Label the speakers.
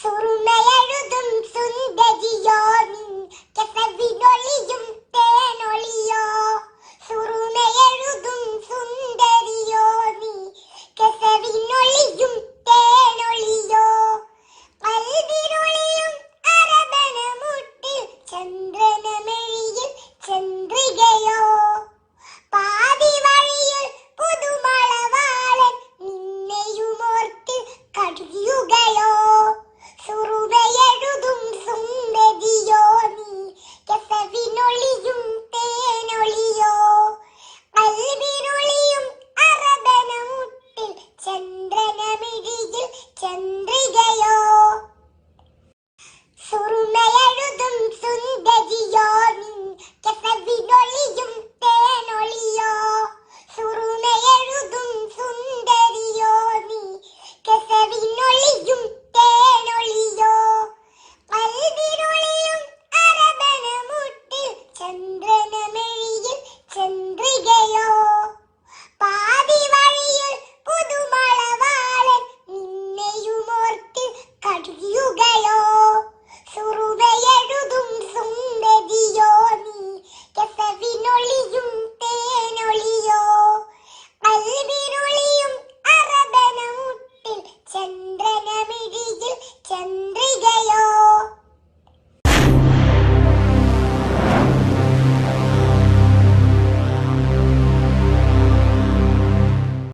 Speaker 1: ಶುರು Yeah. ചന്ദ്രനമിഴിയിൽ ചന്ദ്ര